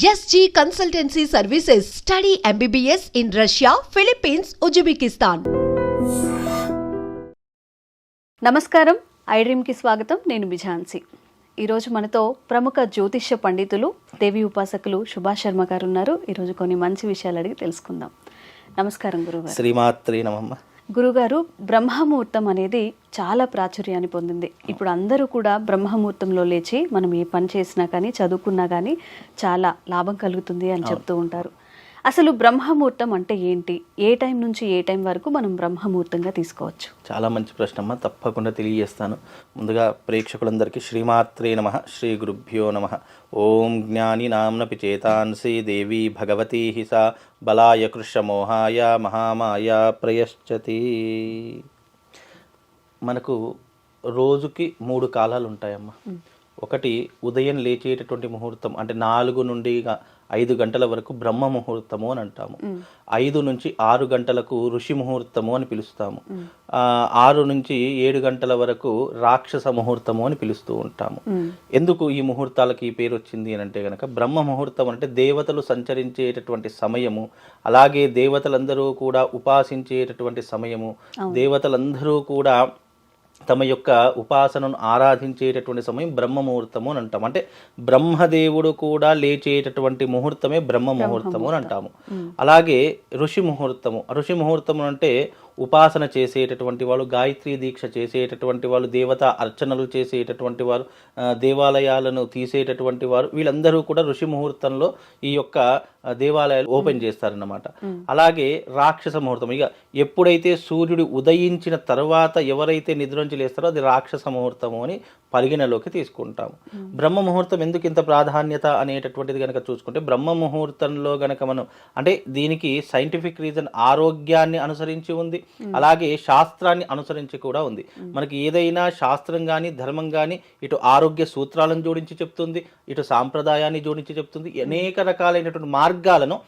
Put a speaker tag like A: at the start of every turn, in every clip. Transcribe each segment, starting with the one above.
A: SG Consultancy Services. Study MBBS in Russia, Philippines, Uzbekistan.
B: నమస్కారం. ఐడ్రీమ్కి స్వాగతం. నేను బిఝాన్సి ఈరోజు మనతో ప్రముఖ జ్యోతిష్య పండితులు దేవి ఉపాసకులు సుభాష్ శర్మ గారు ఉన్నారు. ఈరోజు కొన్ని మంచి విషయాలు అడిగి తెలుసుకుందాం. నమస్కారం గురుగారు
C: శ్రీమాత్రి నమమ్మ
B: గురుగారు బ్రహ్మముహూర్తం అనేది చాలా ప్రాచుర్యాన్ని పొందింది. ఇప్పుడు అందరూ కూడా బ్రహ్మముహూర్తంలో లేచి మనం ఏ పని చేసినా కానీ చదువుకున్నా కానీ చాలా లాభం కలుగుతుంది అని చెప్తూ ఉంటారు. అసలు బ్రహ్మముహూర్తం అంటే ఏంటి? ఏ టైం నుంచి ఏ టైం వరకు మనం బ్రహ్మముహూర్తంగా తీసుకోవచ్చు?
C: చాలా మంచి ప్రశ్న అమ్మ తప్పకుండా తెలియజేస్తాను. ముందుగా ప్రేక్షకులందరికీ శ్రీమాత్రే నమ శ్రీ గురుభ్యో నమ. ఓం జ్ఞాని నామ్నపి చేతాన్సి దేవి భగవతీ హి సా బలాయ కృషమోహాయ మహామాయ ప్రయశ్చతి. మనకు రోజుకి మూడు కాలాలు ఉంటాయమ్మా ఒకటి ఉదయం లేచేటటువంటి ముహూర్తం అంటే నాలుగు నుండి ఐదు గంటల వరకు బ్రహ్మ ముహూర్తము అని అంటాము. ఐదు నుంచి ఆరు గంటలకు ఋషి ముహూర్తము అని పిలుస్తాము. ఆ, ఆరు నుంచి ఏడు గంటల వరకు రాక్షస ముహూర్తము అని పిలుస్తూ ఉంటాము. ఎందుకు ఈ ముహూర్తాలకి ఈ పేరు వచ్చింది అని అంటే గనక బ్రహ్మ ముహూర్తం అంటే దేవతలు సంచరించేటటువంటి సమయము అలాగే దేవతలందరూ కూడా ఉపాసించేటటువంటి సమయము దేవతలందరూ కూడా తమ యొక్క ఉపాసనను ఆరాధించేటటువంటి సమయం బ్రహ్మ ముహూర్తము అని అంటాం అంటే బ్రహ్మదేవుడు కూడా లేచేటటువంటి ముహూర్తమే బ్రహ్మ ముహూర్తము అని అంటాము. అలాగే ఋషి ముహూర్తము. ఋషి ముహూర్తము అంటే ఉపాసన చేసేటటువంటి వాళ్ళు గాయత్రీ దీక్ష చేసేటటువంటి వాళ్ళు దేవత అర్చనలు చేసేటటువంటి వారు దేవాలయాలను తీసేటటువంటి వారు వీళ్ళందరూ కూడా ఋషి ముహూర్తంలో ఈ యొక్క దేవాలయాలు ఓపెన్ చేస్తారన్నమాట. అలాగే రాక్షస ముహూర్తం. ఇక ఎప్పుడైతే సూర్యుడు ఉదయించిన తర్వాత ఎవరైతే నిద్ర నుంచి లేస్తారో అది రాక్షస ముహూర్తము అని పరిగణలోకి తీసుకుంటాము. బ్రహ్మ ముహూర్తం ఎందుకు ఇంత ప్రాధాన్యత అనేటటువంటిది కనుక చూసుకుంటే బ్రహ్మ ముహూర్తంలో గనక మనం అంటే దీనికి సైంటిఫిక్ రీజన్ ఆరోగ్యాన్ని అనుసరించి ఉంది. అలాగే శాస్త్రాన్ని అనుసరించి కూడా ఉంది. మనకి ఏదైనా శాస్త్రం కానీ ధర్మం కానీ ఇటు ఆరోగ్య సూత్రాలను జోడించి చెప్తుంది ఇటు సాంప్రదాయాన్ని జోడించి చెప్తుంది అనేక రకాలైనటువంటి మార్గాలను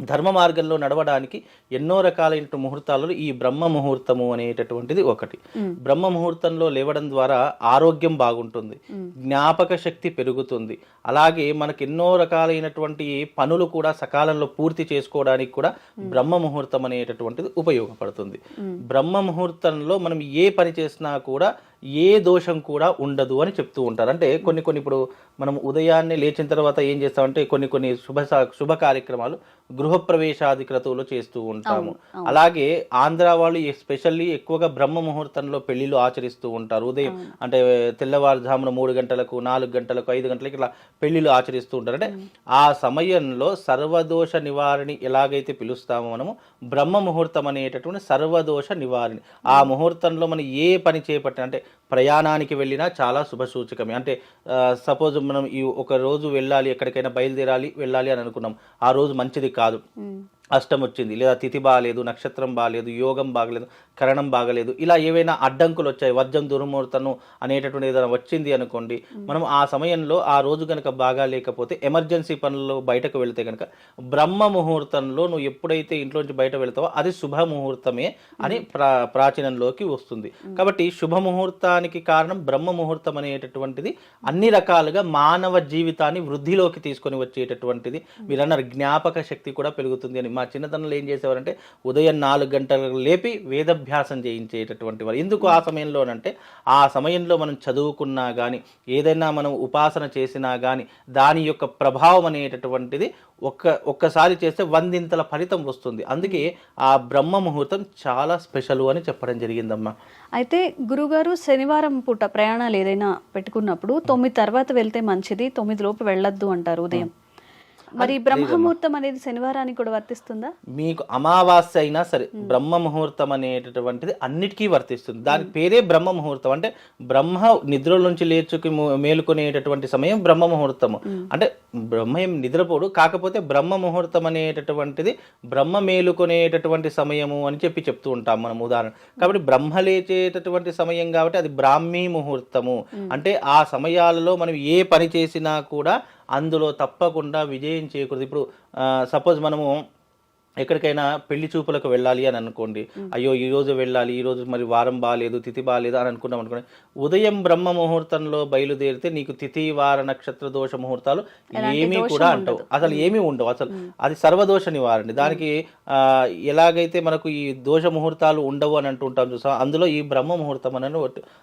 C: ధర్మ మార్గంలో నడవడానికి ఎన్నో రకాలైన ముహూర్తాలలో ఈ బ్రహ్మ ముహూర్తము అనేటటువంటిది ఒకటి. బ్రహ్మ ముహూర్తంలో లేవడం ద్వారా ఆరోగ్యం బాగుంటుంది జ్ఞాపక శక్తి పెరుగుతుంది. అలాగే మనకు ఎన్నో రకాలైనటువంటి పనులు కూడా సకాలంలో పూర్తి చేసుకోవడానికి కూడా బ్రహ్మ ముహూర్తం అనేటటువంటిది ఉపయోగపడుతుంది. బ్రహ్మ ముహూర్తంలో మనం ఏ పని చేసినా కూడా ఏ దోషం కూడా ఉండదు అని చెప్తూ ఉంటారు. అంటే కొన్ని కొన్ని ఇప్పుడు మనం ఉదయాన్నే లేచిన తర్వాత ఏం చేస్తామంటే కొన్ని కొన్ని శుభ శుభ కార్యక్రమాలు గృహప్రవేశాది క్రతువులు చేస్తూ ఉంటాము. అలాగే ఆంధ్ర వాళ్ళు ఎస్పెషల్లీ ఎక్కువగా బ్రహ్మ ముహూర్తంలో పెళ్ళిళ్ళు ఆచరిస్తూ ఉంటారు. ఉదయం అంటే తెల్లవారుజామున మూడు గంటలకు నాలుగు గంటలకు ఐదు గంటలకు ఇట్లా పెళ్ళిళ్ళు ఆచరిస్తూ ఉంటారు. అంటే ఆ సమయంలో సర్వదోష నివారణి ఎలాగైతే పిలుస్తామో మనము బ్రహ్మ ముహూర్తం అనేటటువంటి సర్వదోష నివారణి. ఆ ముహూర్తంలో మనం ఏ పని చేపట్టిన అంటే ప్రయాణానికి వెళ్ళినా చాలా శుభసూచకమే అంటే సపోజ్ మనం ఈ ఒక రోజు వెళ్ళాలి ఎక్కడికైనా బయలుదేరాలి వెళ్ళాలి అని అనుకున్నాం. ఆ రోజు మంచిది కాదు. అష్టం వచ్చింది. లేదా తిథి బాగలేదు నక్షత్రం బాగలేదు యోగం బాగలేదు కరణం బాగలేదు ఇలా ఏవైనా అడ్డంకులు వచ్చాయి. వర్జం దుర్ముహూర్తను అనేటటువంటి ఏదైనా వచ్చింది అనుకోండి మనం ఆ సమయంలో ఆ రోజు కనుక బాగా లేకపోతే ఎమర్జెన్సీ పనుల్లో బయటకు వెళితే కనుక బ్రహ్మ ముహూర్తంలో నువ్వు ఎప్పుడైతే ఇంట్లోంచి బయట వెళ్తావో అది శుభ ముహూర్తమే అని ప్రా ప్రాచీనంలోకి వస్తుంది. కాబట్టి శుభ ముహూర్తానికి కారణం బ్రహ్మ ముహూర్తం అనేటటువంటిది అన్ని రకాలుగా మానవ జీవితాన్ని వృద్ధిలోకి తీసుకొని వచ్చేటటువంటిది. మీరు అన్నారు జ్ఞాపక శక్తి కూడా పెరుగుతుంది అని. మా చిన్నతనంలో ఏం చేసేవారంటే ఉదయం నాలుగు గంటలకు లేపి వేదభ్యాసం చేయించేటటువంటి వారు. ఎందుకు ఆ సమయంలోనంటే ఆ సమయంలో మనం చదువుకున్నా కానీ ఏదైనా మనం ఉపాసన చేసినా కానీ దాని యొక్క ప్రభావం అనేటటువంటిది ఒక్క ఒక్కసారి చేస్తే వందింతల ఫలితం వస్తుంది. అందుకే ఆ బ్రహ్మ ముహూర్తం చాలా స్పెషల్ అని చెప్పడం జరిగిందమ్మా.
B: అయితే గురుగారు శనివారం పూట ప్రయాణాలు ఏదైనా పెట్టుకున్నప్పుడు తొమ్మిది తర్వాత వెళ్తే మంచిది తొమ్మిది లోపు వెళ్ళొద్దు అంటారు ఉదయం. మరి బ్రహ్మముహూర్తం అనేది శనివారానికి కూడా వర్తిస్తుందా?
C: మీకు అమావాస్య అయినా సరే బ్రహ్మ ముహూర్తం అనేటటువంటిది అన్నిటికీ వర్తిస్తుంది. దాని పేరే బ్రహ్మ ముహూర్తం అంటే బ్రహ్మ నిద్ర నుంచి లేచుకి మేలుకునేటటువంటి సమయం బ్రహ్మ ముహూర్తము అంటే బ్రహ్మ ఏం నిద్రపోడు కాకపోతే బ్రహ్మ ముహూర్తం అనేటటువంటిది బ్రహ్మ మేలుకునేటటువంటి సమయము అని చెప్పి చెప్తూ ఉంటాం మనం ఉదాహరణ. కాబట్టి బ్రహ్మ లేచేటటువంటి సమయం కాబట్టి అది బ్రాహ్మీ ముహూర్తము. అంటే ఆ సమయాలలో మనం ఏ పని చేసినా కూడా అందులో తప్పకుండా విజయం చేయకూడదు ఇప్పుడు సపోజ్ మనము ఎక్కడికైనా పెళ్ళి చూపులకు వెళ్ళాలి అని అనుకోండి అయ్యో ఈ రోజు వెళ్ళాలి ఈ రోజు మరి వారం బాగాలేదు తిథి బాగాలేదు అని అనుకున్నాం అనుకోండి ఉదయం బ్రహ్మ ముహూర్తంలో బయలుదేరితే నీకు తిథి వార నక్షత్ర దోష ముహూర్తాలు ఏమీ కూడా అంటవు. అసలు ఏమీ ఉండవు. అసలు అది సర్వదోష నివారణ. దానికి ఎలాగైతే మనకు ఈ దోష ముహూర్తాలు ఉండవు అని అంటుంటాం చూసా అందులో ఈ బ్రహ్మ ముహూర్తం అని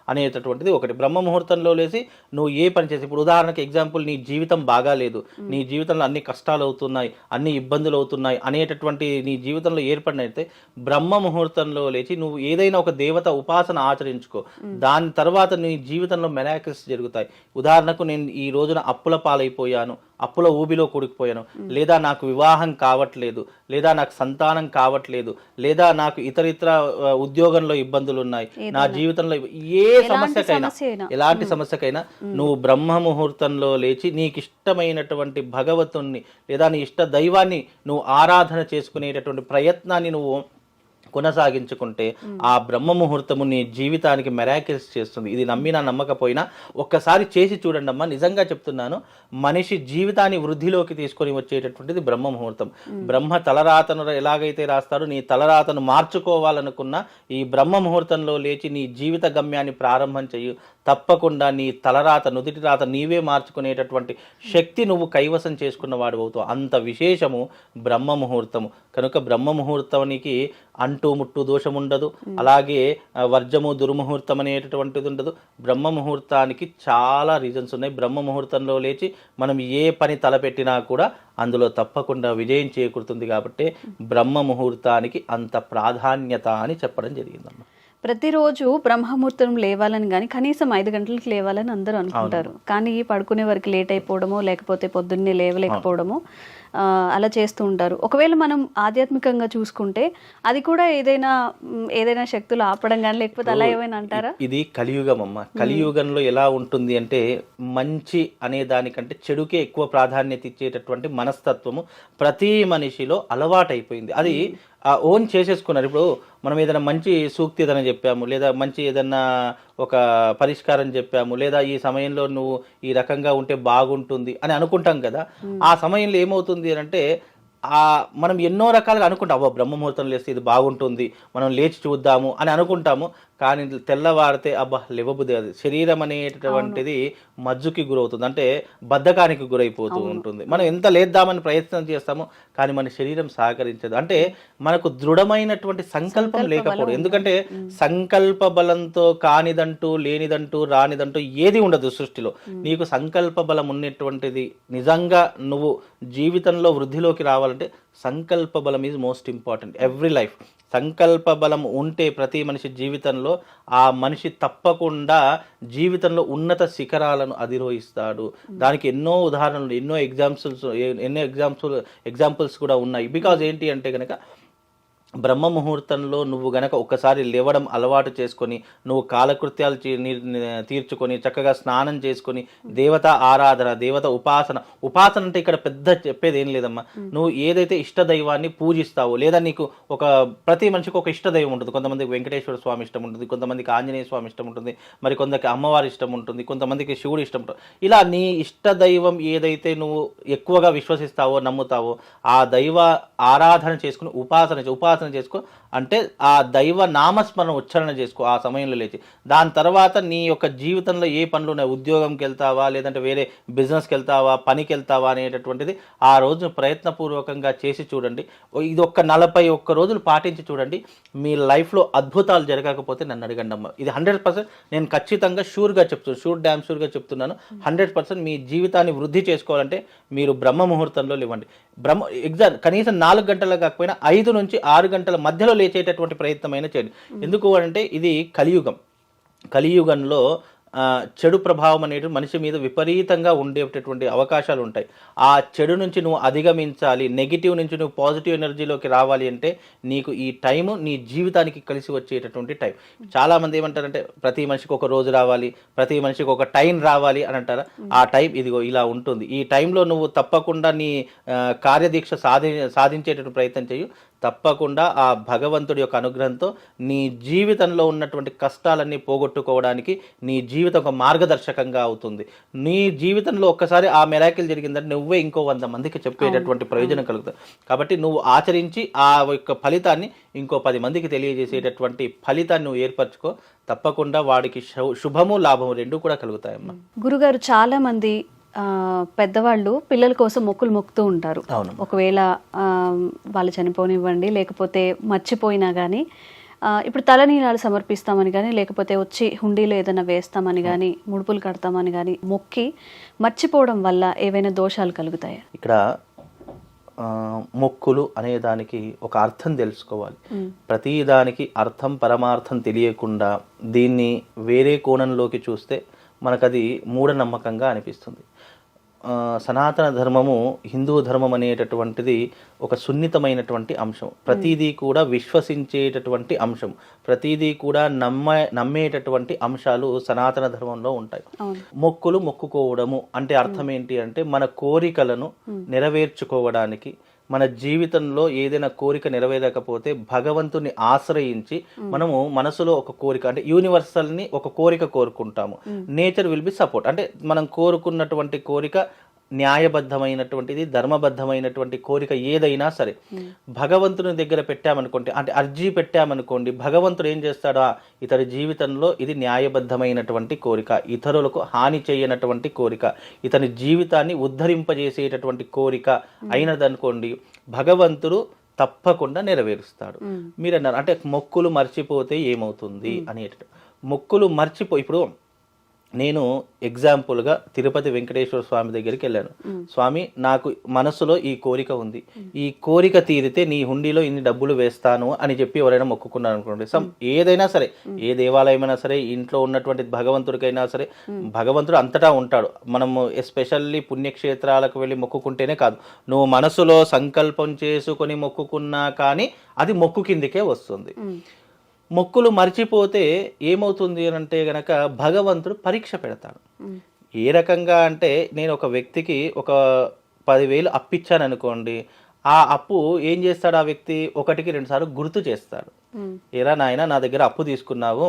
C: అనేటటువంటిది ఒకటి. బ్రహ్మ ముహూర్తంలో లేసి నువ్వు ఏ పని చేసి ఇప్పుడు ఉదాహరణకి ఎగ్జాంపుల్ నీ జీవితం బాగాలేదు నీ జీవితంలో అన్ని కష్టాలు అవుతున్నాయి అన్ని ఇబ్బందులు అవుతున్నాయి అనేటటువంటి నీ జీవితంలో ఏర్పడినైతే బ్రహ్మ ముహూర్తంలో లేచి నువ్వు ఏదైనా ఒక దేవత ఉపాసన ఆచరించుకో. దాని తర్వాత నీ జీవితంలో మెరాకిల్స్ జరుగుతాయి. ఉదాహరణకు నేను ఈ రోజున అప్పుల పాలైపోయాను. అప్పుల ఊబిలో కూడుకుపోయాను. లేదా నాకు వివాహం కావట్లేదు లేదా నాకు సంతానం కావట్లేదు లేదా నాకు ఇతర ఇతర ఉద్యోగంలో ఇబ్బందులు ఉన్నాయి నా జీవితంలో ఏ సమస్యకైనా. ఎలాంటి సమస్యకైనా నువ్వు బ్రహ్మ ముహూర్తంలో లేచి నీకు ఇష్టమైనటువంటి భగవతుణ్ణి లేదా నీ ఇష్ట దైవాన్ని నువ్వు ఆరాధన చేసుకునేటటువంటి ప్రయత్నాన్ని నువ్వు కొనసాగించుకుంటే ఆ బ్రహ్మ ముహూర్తము నీ జీవితానికి మెరాకిల్స్ చేస్తుంది. ఇది నమ్మినా నమ్మకపోయినా ఒక్కసారి చేసి చూడండి అమ్మా నిజంగా చెప్తున్నాను మనిషి జీవితాన్ని వృద్ధిలోకి తీసుకొని వచ్చేటటువంటిది బ్రహ్మ ముహూర్తం బ్రహ్మ తలరాతను ఎలాగైతే రాస్తారో నీ తలరాతను మార్చుకోవాలనుకున్న ఈ బ్రహ్మ ముహూర్తంలో లేచి నీ జీవిత గమ్యాన్ని ప్రారంభం చెయ్యి. తప్పకుండా నీ తలరాత నుదిటి రాత నీవే మార్చుకునేటటువంటి శక్తి నువ్వు కైవసం చేసుకున్న వాడు అవుతావు. అంత విశేషము బ్రహ్మ ముహూర్తము కనుక బ్రహ్మ ముహూర్తానికి అంటూ ముట్టు దోషం ఉండదు అలాగే వర్జము దుర్ముహూర్తం అనేటటువంటిది ఉండదు. బ్రహ్మ ముహూర్తానికి చాలా రీజన్స్ ఉన్నాయి. బ్రహ్మ ముహూర్తంలో లేచి మనం ఏ పని తలపెట్టినా కూడా అందులో తప్పకుండా విజయం చేకూరుతుంది కాబట్టి బ్రహ్మ ముహూర్తానికి అంత ప్రాధాన్యత అని చెప్పడం జరిగిందమ్మా.
B: ప్రతిరోజు బ్రహ్మముహూర్తం లేవాలని కానీ కనీసం ఐదు గంటలకు లేవాలని అందరూ అనుకుంటారు. కానీ పడుకునే వరకు లేట్ అయిపోవడమో లేకపోతే పొద్దున్నే లేవలేకపోవడమో అలా చేస్తూ ఉంటారు. ఒకవేళ మనం ఆధ్యాత్మికంగా చూసుకుంటే అది కూడా ఏదైనా ఏదైనా శక్తులు ఆపడం కానీ లేకపోతే అలా ఏమైనా అంటారా?
C: ఇది కలియుగం అమ్మ. కలియుగంలో ఎలా ఉంటుంది అంటే మంచి అనే దానికంటే చెడుకే ఎక్కువ ప్రాధాన్యత ఇచ్చేటటువంటి మనస్తత్వము ప్రతి మనిషిలో అలవాటైపోయింది. అది ఓన్ చేసేసుకున్నారు. ఇప్పుడు మనం ఏదైనా మంచి సూక్తి ఏదైనా చెప్పాము లేదా మంచి ఏదైనా ఒక పరిష్కారం చెప్పాము లేదా ఈ సమయంలో నువ్వు ఈ రకంగా ఉంటే బాగుంటుంది అని అనుకుంటాం కదా. ఆ సమయంలో ఏమవుతుంది అంటే మనం ఎన్నో రకాలుగా అనుకుంటాం అవ్వ బ్రహ్మముహూర్తం లేస్తే ఇది బాగుంటుంది మనం లేచి చూద్దాము అని అనుకుంటాము. కానీ తెల్లవారితే అబ్బా లేవబుద్ధి అది శరీరం అనేటటువంటిది మజ్జుకి గురవుతుంది. అంటే బద్ధకానికి గురైపోతూ ఉంటుంది. మనం ఎంత లేద్దామని ప్రయత్నం చేస్తామో కానీ మన శరీరం సహకరించదు. అంటే మనకు దృఢమైనటువంటి సంకల్పం లేకపోవడం. ఎందుకంటే సంకల్ప బలంతో కానిదంటూ లేనిదంటూ రానిదంటూ ఏది ఉండదు సృష్టిలో. నీకు సంకల్ప బలం ఉన్నటువంటిది నిజంగా నువ్వు జీవితంలో వృద్ధిలోకి రావాలంటే అంటే సంకల్ప బలం is most important every life సంకల్ప బలం ఉంటే ప్రతి మనిషి జీవితంలో ఆ మనిషి తప్పకుండా జీవితంలో ఉన్నత శిఖరాలను అధిరోహిస్తాడు. దానికి ఎన్నో ఉదాహరణలు ఎన్నో ఎగ్జాంపుల్స్ ఎన్నో ఎగ్జాంపుల్ ఎగ్జాంపుల్స్ కూడా ఉన్నాయి. బికాజ్ ఏంటి అంటే కనుక బ్రహ్మ ముహూర్తంలో నువ్వు గనక ఒక్కసారి లేవడం అలవాటు చేసుకొని నువ్వు కాలకృత్యాలు తీర్చుకొని చక్కగా స్నానం చేసుకొని దేవత ఆరాధన దేవత ఉపాసన ఉపాసన అంటే ఇక్కడ పెద్ద చెప్పేది ఏం లేదమ్మా. నువ్వు ఏదైతే ఇష్ట దైవాన్ని పూజిస్తావో లేదా నీకు ఒక ప్రతి మనిషికి ఒక ఇష్ట దైవం ఉంటుంది. కొంతమందికి వెంకటేశ్వర స్వామి ఇష్టం ఉంటుంది కొంతమందికి ఆంజనేయ స్వామి ఇష్టం ఉంటుంది మరి కొందరికి అమ్మవారి ఇష్టం ఉంటుంది కొంతమందికి శివుడు ఇష్టం ఉంటుంది. ఇలా నీ ఇష్ట దైవం ఏదైతే నువ్వు ఎక్కువగా విశ్వసిస్తావో నమ్ముతావో ఆ దైవ ఆరాధన చేసుకుని ఉపాసన చే- ఉపాసన చేసుకో. అంటే ఆ దైవ నామస్మరణ ఉచ్చారణ చేసుకో ఆ సమయంలో లేచి. దాని తర్వాత నీ యొక్క జీవితంలో ఏ పనులు ఉన్నాయి? ఉద్యోగంకి వెళ్తావా? లేదంటే వేరే బిజినెస్కి వెళ్తావా? పనికి వెళ్తావా అనేటటువంటిది ఆ రోజు ప్రయత్నపూర్వకంగా చేసి చూడండి. ఇది ఒక్క నలభై ఒక్క రోజులు పాటించి చూడండి. మీ లైఫ్లో అద్భుతాలు జరగకపోతే నన్ను అడగండి అమ్మ. ఇది హండ్రెడ్ పర్సెంట్ నేను ఖచ్చితంగా షూర్గా చెప్తున్నాను షూర్ డ్యామ్ షూర్గా చెప్తున్నాను. హండ్రెడ్ పర్సెంట్ మీ జీవితాన్ని వృద్ధి చేసుకోవాలంటే మీరు బ్రహ్మ ముహూర్తంలో లేవండి. బ్రహ్మ ఎగ్జామ్ కనీసం నాలుగు గంటలు కాకపోయినా ఐదు నుంచి ఆరు గంటల మధ్యలో లేచేటటువంటి ప్రయత్నమైనా చేయండి. ఎందుకు అంటే ఇది కలియుగం. కలియుగంలో చెడు ప్రభావం అనేది మనిషి మీద విపరీతంగా ఉండేటటువంటి అవకాశాలు ఉంటాయి. ఆ చెడు నుంచి నువ్వు అధిగమించాలి నెగిటివ్ నుంచి నువ్వు పాజిటివ్ ఎనర్జీలోకి రావాలి అంటే నీకు ఈ టైము నీ జీవితానికి కలిసి వచ్చేటటువంటి టైం. చాలామంది ఏమంటారంటే ప్రతి మనిషికి ఒక రోజు రావాలి ప్రతి మనిషికి ఒక టైం రావాలి అని అంటారా? ఆ టైం ఇదిగో ఇలా ఉంటుంది. ఈ టైంలో నువ్వు తప్పకుండా నీ కార్యదీక్ష సాధి సాధించేటటువంటి ప్రయత్నం చేయు. తప్పకుండా ఆ భగవంతుడి యొక్క అనుగ్రహంతో నీ జీవితంలో ఉన్నటువంటి కష్టాలన్నీ పోగొట్టుకోవడానికి నీ జీవితం ఒక మార్గదర్శకంగా అవుతుంది. నీ జీవితంలో ఒక్కసారి ఆ మెరాకిల్ జరిగిందంటే నువ్వే ఇంకో వంద మందికి చెప్పేటటువంటి ప్రయోజనం కలుగుతుంది. కాబట్టి నువ్వు ఆచరించి ఆ యొక్క ఫలితాన్ని ఇంకో పది మందికి తెలియజేసేటటువంటి ఫలితాన్ని నువ్వు ఏర్పరచుకో. తప్పకుండా వాడికి శుభము లాభము రెండు కూడా కలుగుతాయమ్మా.
B: గురుగారు చాలా మంది పెద్దవాళ్ళు పిల్లల కోసం మొక్కులు మొక్కుతూ ఉంటారు.
C: అవును.
B: ఒకవేళ వాళ్ళు చనిపోనివ్వండి లేకపోతే మర్చిపోయినా కానీ ఇప్పుడు తలనీలాలు సమర్పిస్తామని కానీ లేకపోతే వచ్చి హుండీలో ఏదైనా వేస్తామని కానీ ముడుపులు కడతామని కానీ మొక్కి మర్చిపోవడం వల్ల ఏవైనా దోషాలు కలుగుతాయా?
C: ఇక్కడ మొక్కులు అనే దానికి ఒక అర్థం తెలుసుకోవాలి. ప్రతి దానికి అర్థం పరమార్థం తెలియకుండా దీన్ని వేరే కోణంలోకి చూస్తే మనకది మూఢనమ్మకంగా అనిపిస్తుంది. సనాతన ధర్మము హిందూ ధర్మం అనేటటువంటిది ఒక సున్నితమైనటువంటి అంశం. ప్రతిదీ కూడా విశ్వసించేటటువంటి అంశం. ప్రతిదీ కూడా నమ్మ నమ్మేటటువంటి అంశాలు సనాతన ధర్మంలో ఉంటాయి. మొక్కులు మొక్కుకోవడము అంటే అర్థం ఏంటి అంటే మన కోరికలను నెరవేర్చుకోవడానికి మన జీవితంలో ఏదైనా కోరిక నెరవేరకపోతే భగవంతుని ఆశ్రయించి మనము మనసులో ఒక కోరిక అంటే యూనివర్సల్ని ఒక కోరిక కోరుకుంటాము. నేచర్ విల్ బి సపోర్ట్ అంటే మనం కోరుకున్నటువంటి కోరిక న్యాయబద్ధమైనటువంటిది ధర్మబద్ధమైనటువంటి కోరిక ఏదైనా సరే. భగవంతుని దగ్గర పెట్టామనుకోండి అంటే అర్జీ పెట్టామనుకోండి భగవంతుడు ఏం చేస్తాడు? "ఆ, ఇతడి జీవితంలో ఇది న్యాయబద్ధమైనటువంటి కోరిక ఇతరులకు హాని చేయనటువంటి కోరిక ఇతని జీవితాన్ని ఉద్ధరింపజేసేటటువంటి కోరిక అయినదనుకోండి భగవంతుడు తప్పకుండా నెరవేరుస్తాడు. మీరు అన్నారు అంటే మొక్కులు మర్చిపోతే ఏమవుతుంది అనేట మొక్కులు మర్చిపో ఇప్పుడు నేను ఎగ్జాంపుల్గా తిరుపతి వెంకటేశ్వర స్వామి దగ్గరికి వెళ్ళాను. స్వామి నాకు మనసులో ఈ కోరిక ఉంది. ఈ కోరిక తీరితే నీ హుండీలో ఇన్ని డబ్బులు వేస్తాను అని చెప్పి ఎవరైనా మొక్కుకున్నారు అనుకోండి. సమ్ ఏదైనా సరే ఏ దేవాలయమైనా సరే ఇంట్లో ఉన్నటువంటి భగవంతుడికైనా సరే భగవంతుడు అంతటా ఉంటాడు. మనము ఎస్పెషల్లీ పుణ్యక్షేత్రాలకు వెళ్ళి మొక్కుకుంటేనే కాదు. నువ్వు మనసులో సంకల్పం చేసుకొని మొక్కుకున్నా కానీ అది మొక్కు కిందికే వస్తుంది. మొక్కులు మర్చిపోతే ఏమవుతుంది అని అంటే గనక భగవంతుడు పరీక్ష పెడతాడు. ఏ రకంగా అంటే నేను ఒక వ్యక్తికి ఒక పదివేలు అప్పిచ్చాను అనుకోండి ఆ అప్పు ఏం చేస్తాడు ఆ వ్యక్తి? ఒకటికి రెండు సార్లు గుర్తు చేస్తాడు. ఏరా నాయన నా దగ్గర అప్పు తీసుకున్నావు.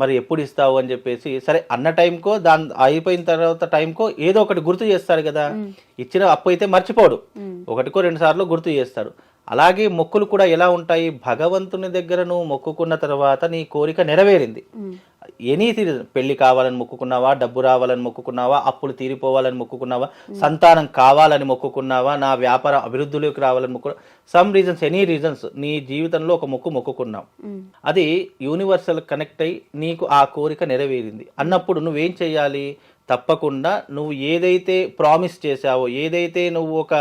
C: మరి ఎప్పుడు ఇస్తావు అని చెప్పేసి సరే అన్న టైంకో దాని అయిపోయిన తర్వాత టైంకో ఏదో ఒకటి గుర్తు చేస్తాడు కదా. ఇచ్చిన అప్పు అయితే మర్చిపోడు. ఒకటికో రెండు సార్లు గుర్తు చేస్తాడు. అలాగే మొక్కులు కూడా ఎలా ఉంటాయి? భగవంతుని దగ్గర నువ్వు మొక్కుకున్న తర్వాత నీ కోరిక నెరవేరింది. ఎనీ తీరు పెళ్ళి కావాలని మొక్కుకున్నావా? డబ్బు రావాలని మొక్కుకున్నావా? అప్పులు తీరిపోవాలని మొక్కుకున్నావా? సంతానం కావాలని మొక్కుకున్నావా? నా వ్యాపారం అభివృద్ధిలోకి రావాలని మొక్కు సమ్ రీజన్స్ ఎనీ రీజన్స్ నీ జీవితంలో ఒక మొక్కు మొక్కుకున్నావు. అది యూనివర్సల్ కనెక్ట్ అయ్యి నీకు ఆ కోరిక నెరవేరింది. అన్నప్పుడు నువ్వేం చేయాలి తప్పకుండా నువ్వు ఏదైతే ప్రామిస్ చేశావో ఏదైతే నువ్వు ఒక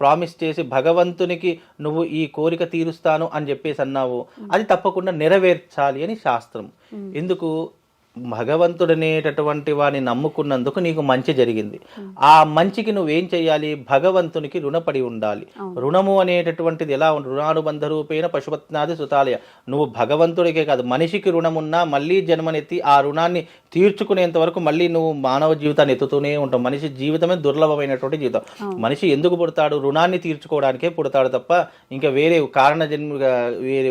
C: ప్రామిస్ చేసి భగవంతునికి నువ్వు ఈ కోరిక తీరుస్తాను అని చెప్పేసి అన్నావో అది తప్పకుండా నెరవేర్చాలి అని శాస్త్రం. ఎందుకు? భగవంతుడనేటటువంటి వాని నమ్ముకున్నందుకు నీకు మంచి జరిగింది. ఆ మంచికి నువ్వేం చేయాలి భగవంతునికి రుణపడి ఉండాలి. రుణము అనేటటువంటిది ఎలా ఉంటుంది రుణానుబంధ రూపేణ పశుపత్నాది సుతాలయ. నువ్వు భగవంతుడికే కాదు మనిషికి రుణమున్నా మళ్ళీ జన్మనెత్తి ఆ రుణాన్ని తీర్చుకునేంత వరకు మళ్ళీ నువ్వు మానవ జీవితాన్ని ఎత్తుతూనే ఉంటావు. మనిషి జీవితమే దుర్లభమైనటువంటి జీవితం. మనిషి ఎందుకు పుడతాడు? రుణాన్ని తీర్చుకోవడానికే పుడతాడు తప్ప ఇంకా వేరే కారణ జన్మగా వేరే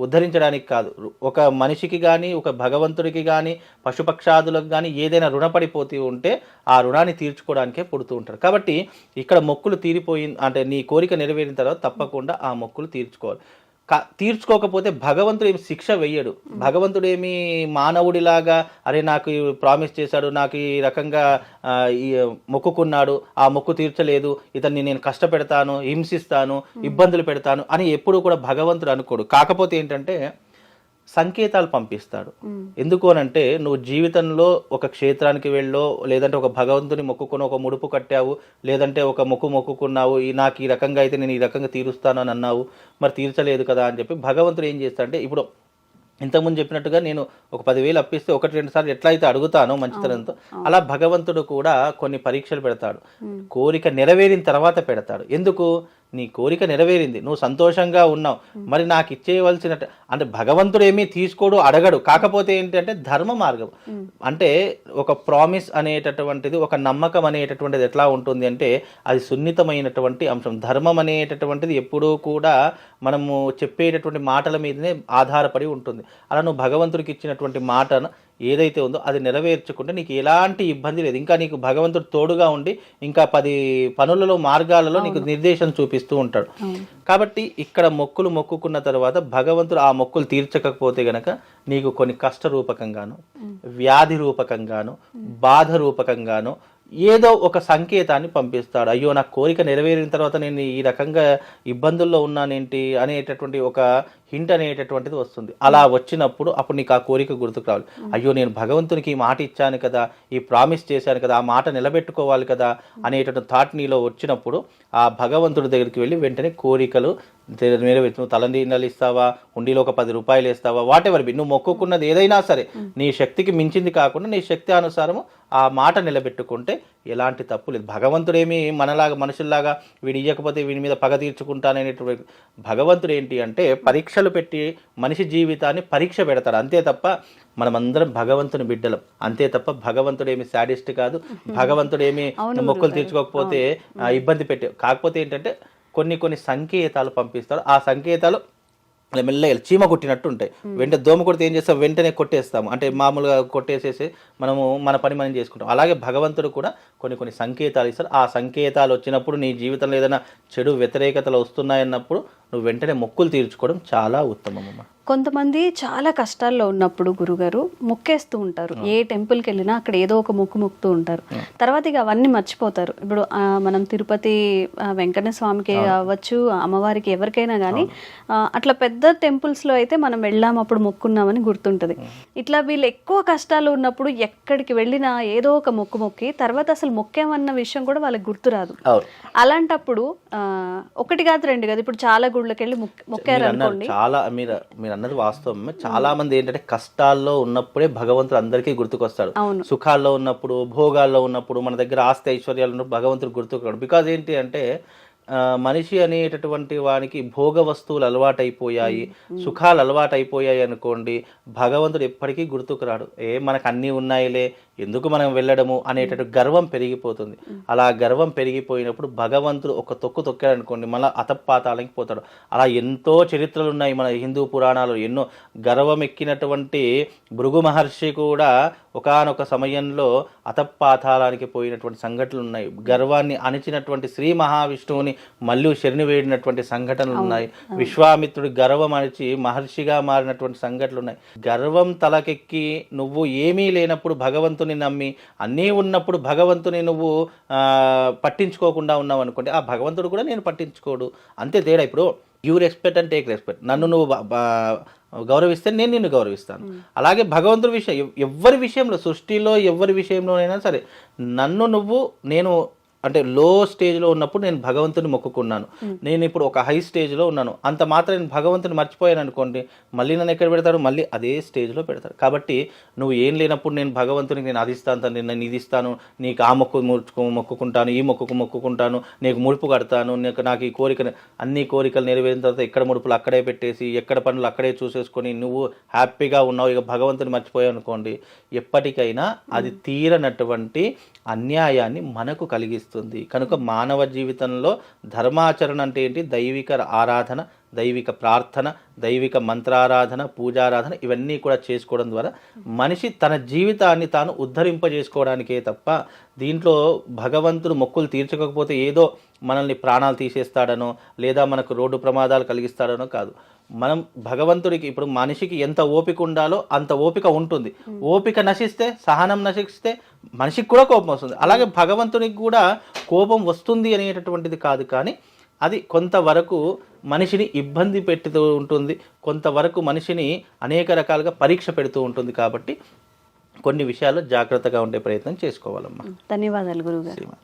C: ఉద్ధరించడానికి కాదు. ఒక మనిషికి కానీ ఒక భగవంతుడికి కానీ పశుపక్షాదులకు కానీ ఏదైనా రుణపడిపోతూ ఉంటే ఆ రుణాన్ని తీర్చుకోవడానికే పుడుతూ ఉంటారు. కాబట్టి ఇక్కడ మొక్కులు తీరిపోయింది అంటే నీ కోరిక నెరవేరిన తర్వాత తప్పకుండా ఆ మొక్కులు తీర్చుకోవాలి. కా- తీర్చుకోకపోతే భగవంతుడు ఏమి శిక్ష వెయ్యడు భగవంతుడు ఏమి మానవుడిలాగా అరే నాకు ప్రామిస్ చేశాడు నాకు ఈ రకంగా ఈ మొక్కుకున్నాడు ఆ మొక్కు తీర్చలేదు ఇతన్ని నేను కష్టపెడతాను హింసిస్తాను ఇబ్బందులు పెడతాను అని ఎప్పుడు కూడా భగవంతుడు అనుకోడు. కాకపోతే ఏంటంటే సంకేతాలు పంపిస్తాడు. ఎందుకు అనంటే నువ్వు జీవితంలో ఒక క్షేత్రానికి వెళ్ళో లేదంటే ఒక భగవంతుని మొక్కుకుని ఒక ముడుపు కట్టావు లేదంటే ఒక మొక్కు మొక్కుకున్నావు ఈ నాకు ఈ రకంగా అయితే నేను ఈ రకంగా తీరుస్తాను అని అన్నావు మరి తీర్చలేదు కదా అని చెప్పి భగవంతుడు ఏం చేస్తాడంటే ఇప్పుడు ఇంతకుముందు చెప్పినట్టుగా నేను ఒక పదివేలు అప్పిస్తే ఒకటి రెండు సార్లు ఎట్లా అయితే అడుగుతానో మంచితనంతో అలా భగవంతుడు కూడా కొన్ని పరీక్షలు పెడతాడు. కోరిక నెరవేరిన తర్వాత పెడతాడు. ఎందుకు? నీ కోరిక నెరవేరింది. నువ్వు సంతోషంగా ఉన్నావు. మరి నాకు ఇచ్చేయవలసిన అంటే భగవంతుడు ఏమీ తీసుకోడు అడగడు. కాకపోతే ఏంటంటే ధర్మ మార్గం. అంటే ఒక ప్రామిస్ అనేటటువంటిది ఒక నమ్మకం అనేటటువంటిది ఎట్లా ఉంటుంది అంటే అది సున్నితమైనటువంటి అంశం. ధర్మం అనేటటువంటిది ఎప్పుడూ కూడా మనము చెప్పేటటువంటి మాటల మీదనే ఆధారపడి ఉంటుంది. అలా నువ్వు భగవంతుడికి ఇచ్చినటువంటి మాటను ఏదైతే ఉందో అది నెరవేర్చుకుంటే నీకు ఎలాంటి ఇబ్బంది లేదు. ఇంకా నీకు భగవంతుడు తోడుగా ఉండి ఇంకా పది పనులలో మార్గాలలో నీకు నిర్దేశం చూపిస్తూ ఉంటాడు. కాబట్టి ఇక్కడ మొక్కులు మొక్కుకున్న తర్వాత భగవంతుడు ఆ మొక్కులు తీర్చకపోతే గనక నీకు కొన్ని కష్ట రూపకంగాను వ్యాధి రూపకంగాను బాధ రూపకంగాను ఏదో ఒక సంకేతాన్ని పంపిస్తాడు. అయ్యో నా కోరిక నెరవేరిన తర్వాత నేను ఈ రకంగా ఇబ్బందుల్లో ఉన్నానేంటి అనేటటువంటి ఒక హింట్ అనేటటువంటిది వస్తుంది. అలా వచ్చినప్పుడు అప్పుడు నీకు ఆ కోరిక గుర్తుకు రావాలి. అయ్యో నేను భగవంతునికి ఈ మాట ఇచ్చాను కదా ఈ ప్రామిస్ చేశాను కదా ఆ మాట నిలబెట్టుకోవాలి కదా అనేటటువంటి థాట్ నీలో వచ్చినప్పుడు ఆ భగవంతుడి దగ్గరికి వెళ్ళి వెంటనే కోరికలు నెరవేర్చు నువ్వు ఇస్తావా? ఉండిలో ఒక పది రూపాయలు ఇస్తావా వాట్ ఎవర్ బి నువ్వు మొక్కుకున్నది ఏదైనా సరే నీ శక్తికి మించింది కాకుండా నీ శక్తి అనుసారము ఆ మాట నిలబెట్టుకుంటే ఎలాంటి తప్పు లేదు. భగవంతుడేమి మనలాగా మనుషుల్లాగా వీడు వీడి మీద పగ తీర్చుకుంటాననేటువంటి భగవంతుడు ఏంటి అంటే పరీక్ష పరీక్షలు పెట్టి మనిషి జీవితాన్ని పరీక్ష పెడతాడు. అంతే తప్ప మనమందరం భగవంతుని బిడ్డలం. అంతే తప్ప భగవంతుడేమి శాడిస్ట్ కాదు. భగవంతుడేమి మొక్కులు తీర్చుకోకపోతే ఇబ్బంది పెట్టే కాకపోతే ఏంటంటే కొన్ని కొన్ని సంకేతాలు పంపిస్తాడు. ఆ సంకేతాలు ఇలా మెల్లగా చీమ కొట్టినట్టు ఉంటాయి. వెంటనే దోమ కొడితే ఏం చేస్తాం? వెంటనే కొట్టేస్తాము అంటే మామూలుగా కొట్టేసేసి మనము మన పని మనం చేసుకుంటాం. అలాగే భగవంతుడు కూడా కొన్ని కొన్ని సంకేతాలు ఇస్తాడు. ఆ సంకేతాలు వచ్చినప్పుడు నీ జీవితంలో ఏదైనా చెడు వ్యతిరేకతలు వస్తున్నాయన్నప్పుడు నువ్వు వెంటనే మొక్కులు తీర్చుకోవడం చాలా ఉత్తమమ్మ
B: కొంతమంది చాలా కష్టాల్లో ఉన్నప్పుడు గురుగారు మొక్కేస్తూ ఉంటారు. ఏ టెంపుల్కి వెళ్ళినా అక్కడ ఏదో ఒక మొక్కు మొక్కుతూ ఉంటారు. తర్వాత ఇక అవన్నీ మర్చిపోతారు. ఇప్పుడు మనం తిరుపతి వెంకన్న స్వామికి అవ్వచ్చు అమ్మవారికి ఎవరికైనా కానీ అట్లా పెద్ద temples లో అయితే మనం వెళ్ళాం అప్పుడు మొక్కున్నామని గుర్తుంటది. ఇట్లా వీళ్ళు ఎక్కువ కష్టాలు ఉన్నప్పుడు ఎక్కడికి వెళ్ళినా ఏదో ఒక మొక్కు మొక్కి తర్వాత అసలు మొక్కామన్న విషయం కూడా వాళ్ళకి గుర్తురాదు అలాంటప్పుడు ఒకటి కాదు రెండు కాదు ఇప్పుడు చాలా గుళ్ళకి వెళ్ళి మొక్- మొక్కారు అనుకోండి
C: చాలా మీరు మీరు అన్నది వాస్తవమే. చాలా మంది ఏంటంటే కష్టాల్లో ఉన్నప్పుడే భగవంతుడు అందరికీ గుర్తుకొస్తాడు. సుఖాల్లో ఉన్నప్పుడు భోగాల్లో ఉన్నప్పుడు మన దగ్గర ఆస్తి ఐశ్వర్యాలు ఉన్నప్పుడు భగవంతుడు గుర్తుకురాడు బికాజ్ ఏంటి అంటే మనిషి అనేటటువంటి వానికి భోగ వస్తువులు అలవాటైపోయాయి. సుఖాలు అలవాటైపోయాయి అనుకోండి భగవంతుడు ఎప్పటికీ గుర్తుకు రాడు. ఏ మనకు అన్నీ ఉన్నాయిలే ఎందుకు మనం వెళ్ళడము అనేటటువంటి గర్వం పెరిగిపోతుంది. అలా గర్వం పెరిగిపోయినప్పుడు భగవంతుడు ఒక తొక్కు తొక్కాడు అనుకోండి మళ్ళీ అతపాతాలకి పోతాడు. అలా ఎంతో చరిత్రలు ఉన్నాయి మన హిందూ పురాణాలు ఎన్నో గర్వం ఎక్కినటువంటి భృగు మహర్షి కూడా ఒకానొక సమయంలో అతపాతాళానికి పోయినటువంటి సంఘటనలు ఉన్నాయి గర్వాన్ని అణిచినటువంటి శ్రీ మహావిష్ణువుని మళ్ళీ శరణి వేడినటువంటి సంఘటనలు ఉన్నాయి విశ్వామిత్రుడి గర్వం అణిచి మహర్షిగా మారినటువంటి సంఘటనలు ఉన్నాయి గర్వం తలకెక్కి నువ్వు ఏమీ లేనప్పుడు భగవంతుని నమ్మి అన్నీ ఉన్నప్పుడు భగవంతుని నువ్వు పట్టించుకోకుండా ఉన్నావు అనుకోండి ఆ భగవంతుడు కూడా నేను పట్టించుకోడు. అంతే తేడా. ఇప్పుడు you respect and take respect నన్ను నువ్వు గౌరవిస్తే నేను నిన్ను గౌరవిస్తాను. అలాగే భగవంతుడి విషయం ఎవ్- ఎవ్వరి విషయంలో సృష్టిలో ఎవరి విషయంలోనైనా సరే నన్ను నువ్వు నేను అంటే లో స్టేజ్లో ఉన్నప్పుడు నేను భగవంతుని మొక్కుకున్నాను. నేను ఇప్పుడు ఒక హై స్టేజ్లో ఉన్నాను. అంత మాత్రం నేను భగవంతుని మర్చిపోయాను అనుకోండి మళ్ళీ నన్ను ఎక్కడ పెడతాడు? మళ్ళీ అదే స్టేజ్లో పెడతాడు. కాబట్టి నువ్వు ఏం లేనప్పుడు నేను భగవంతునికి నేను అది ఇస్తాను నేను ఇది ఇస్తాను నీకు ఆ మొక్కు ముడుచుకు మొక్కుకుంటాను ఈ మొక్కుకు మొక్కుకుంటాను నీకు ముడుపు కడతాను నీకు నాకు ఈ కోరిక అన్ని కోరికలు నెరవేరిన తర్వాత ఎక్కడ ముడుపులు అక్కడే పెట్టేసి ఎక్కడ పనులు అక్కడే చూసేసుకొని నువ్వు హ్యాపీగా ఉన్నావు ఇక భగవంతుని మర్చిపోయావు అనుకోండి ఎప్పటికైనా అది తీరనటువంటి అన్యాయాన్ని మనకు కలిగిస్తుంది. కనుక మానవ జీవితంలో ధర్మాచరణ అంటే ఏంటి? దైవిక ఆరాధన దైవిక ప్రార్థన దైవిక మంత్రారాధన పూజారాధన ఇవన్నీ కూడా చేసుకోవడం ద్వారా మనిషి తన జీవితాన్ని తాను ఉద్ధరింపజేసుకోవడానికే తప్ప దీంట్లో భగవంతుడు మొక్కులు తీర్చకపోతే ఏదో మనల్ని ప్రాణాలు తీసేస్తాడనో లేదా మనకు రోడ్డు ప్రమాదాలు కలిగిస్తాడనో కాదు. మనం భగవంతుడికి ఇప్పుడు మనిషికి ఎంత ఓపిక ఉండాలో అంత ఓపిక ఉంటుంది. ఓపిక నశిస్తే సహనం నశిస్తే మనిషికి కూడా కోపం వస్తుంది. అలాగే భగవంతునికి కూడా కోపం వస్తుంది అనేటటువంటిది కాదు కానీ అది కొంతవరకు మనిషిని ఇబ్బంది పెడుతూ ఉంటుంది. కొంతవరకు మనిషిని అనేక రకాలుగా పరీక్ష పెడుతూ ఉంటుంది కాబట్టి కొన్ని విషయాల్లో జాగ్రత్తగా ఉండే ప్రయత్నం చేసుకోవాలమ్మా.
B: ధన్యవాదాలు గురుగారు
C: శ్రీమాత